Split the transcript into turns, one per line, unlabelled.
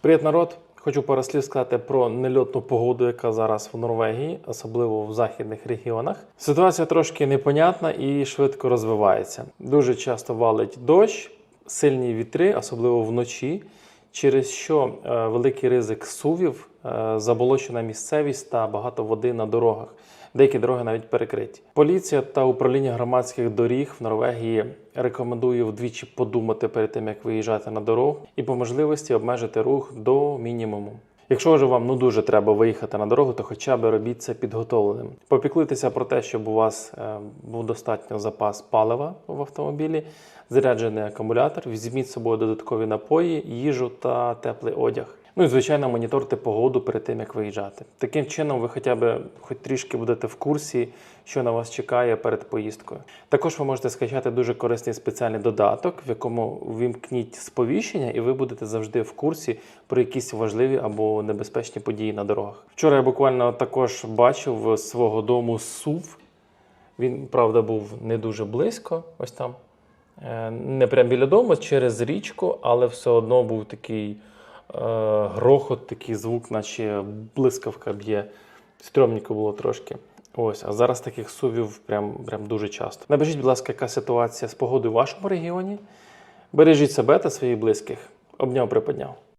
Привіт, народ! Хочу пару слів сказати про нельотну погоду, яка зараз в Норвегії, особливо в західних регіонах. Ситуація трошки непонятна і швидко розвивається. Дуже часто валить дощ, сильні вітри, особливо вночі, через що е, великий ризик сувів, е, заболочена місцевість та багато води на дорогах. Деякі дороги навіть перекриті. Поліція та управління громадських доріг в Норвегії рекомендує вдвічі подумати перед тим, як виїжджати на дорогу, і по можливості обмежити рух до мінімуму. Якщо вже вам ну дуже треба виїхати на дорогу, то хоча б робіть це підготовленим. Попіклуйтеся про те, щоб у вас е, був достатньо запас палива в автомобілі, заряджений акумулятор, візьміть з собою додаткові напої, їжу та теплий одяг. Ну і звичайно, моніторте погоду перед тим, як виїжджати. Таким чином, ви хоча б хоч трішки будете в курсі, що на вас чекає перед поїздкою. Також ви можете скачати дуже корисний спеціальний додаток, в якому вімкніть сповіщення, і ви будете завжди в курсі про якісь важливі або небезпечні події на дорогах. Вчора я буквально також бачив свого дому сув. Він, правда, був не дуже близько, ось там. Е, Не прямо біля дому, через річку, але все одно був такий грохот, такий звук, наче блискавка б'є. Стрьомніко було трошки. Ось, а зараз таких сувів прям, прям дуже часто. Напишіть, будь ласка, яка ситуація з погодою в вашому регіоні. Бережіть себе та своїх близьких. Обняв, приподняв.